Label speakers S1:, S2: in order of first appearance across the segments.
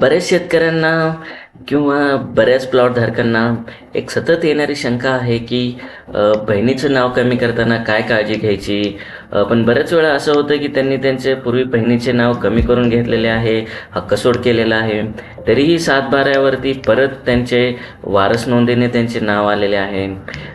S1: बऱ्याच शेतकऱ्यांना किंवा बऱ्याच प्लॉटधारकांना एक सतत येणारी शंका आहे की बहिणीचं नाव कमी करताना काय काळजी घ्यायची? पण बऱ्याच वेळा असं होतं की त्यांनी त्यांचे पूर्वी बहिणीचे नाव कमी करून घेतलेले आहे हक्कसोड केलेला आहे. तरीही सात बारावरती परत त्यांचे वारस नोंदीने त्यांचे नाव आलेले आहे.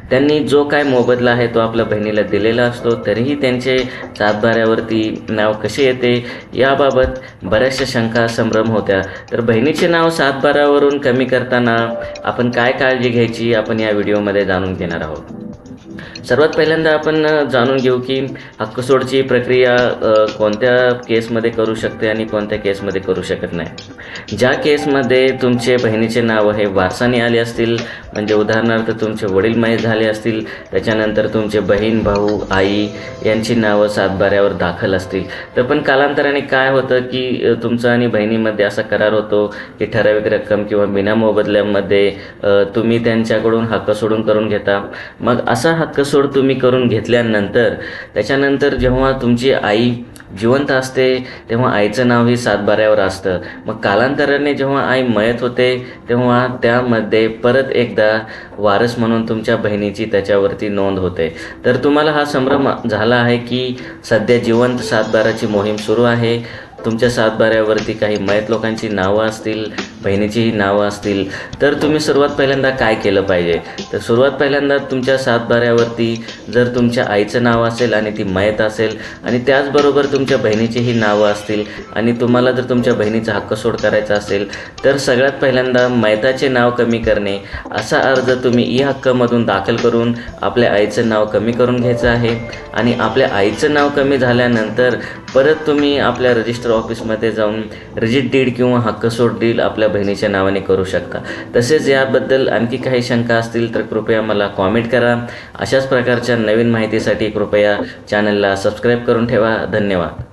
S1: त्यांनी जो काय मोबदला आहे तो आपल्या बहिणीला दिलेला असतो तरीही त्यांचे सातबाऱ्यावरती नाव कसे येते याबाबत बऱ्याचशा शंका संभ्रम होत्या. तर बहिणीचे नाव सात बारावरून कमी करताना आपण काय काळजी घ्यायची आपण या व्हिडिओमध्ये जाणून घेणार आहोत. सर्वात पहिल्यांदा आपण जाणून घेऊ की हक्कसोडची प्रक्रिया कोणत्या केसमध्ये करू शकते आणि कोणत्या केसमध्ये करू शकत नाही. ज्या केसमध्ये तुमचे बहिणीचे नाव हे वारसाने आले असतील म्हणजे उदाहरणार्थ तुमचे वडील माहीत झाले असतील त्याच्यानंतर तुमचे बहीण भाऊ आई यांची नावं सातबाऱ्यावर दाखल असतील. तर पण कालांतराने काय होतं की तुमचं आणि बहिणीमध्ये असा करार होतो की ठराविक रक्कम किंवा बिना मोबदल्यामध्ये तुम्ही त्यांच्याकडून हक्क सोडून करून घेता. मग असा हक्क सोड तुम्ही करून घेतल्यानंतर त्याच्यानंतर जेव्हा तुमची आई जिवंत असते तेव्हा आईचं नाव ही सातबाऱ्यावर असतं. मग कालांतराने जेव्हा आई मयत होते तेव्हा त्यामध्ये परत एकदा वारस म्हणून तुमच्या बहिणीची त्याच्यावरती नोंद होते. तर तुम्हाला हा संभ्रम झाला आहे की सध्या जिवंत सातबाराची मोहीम सुरू आहे? तुमच्या सातबाऱ्यावरती काही मयत लोकांची नावं असतील? बहिणीचीही नावं असतील तर तुम्ही सुरुवात पहिल्यांदा काय केलं पाहिजे? तर सुरुवात पहिल्यांदा तुमच्या सातबाऱ्यावरती जर तुमच्या आईचं नाव असेल आणि ती मयत असेल आणि त्याचबरोबर तुमच्या बहिणीचीही नावं असतील आणि तुम्हाला जर तुमच्या बहिणीचा हक्क सोड करायचा असेल तर सगळ्यात पहिल्यांदा मयताचे नाव कमी करणे. असा अर्ज तुम्ही ई हक्कमधून दाखल करून आपल्या आईचं नाव कमी करून घ्यायचं आहे. आणि आपल्या आईचं नाव कमी झाल्यानंतर परत तुम्ही आपल्या रजिस्टर ऑफिसमध्ये जाऊन रिजिट डीड किंवा हक्कसोड डील आपल्या बहिणीच्या नावाने करू शकता. तसेच याबद्दल आणखी काही शंका असतील तर कृपया मला कॉमेंट करा. अशाच प्रकारच्या नवीन माहितीसाठी कृपया चॅनलला सबस्क्राईब करून ठेवा. धन्यवाद.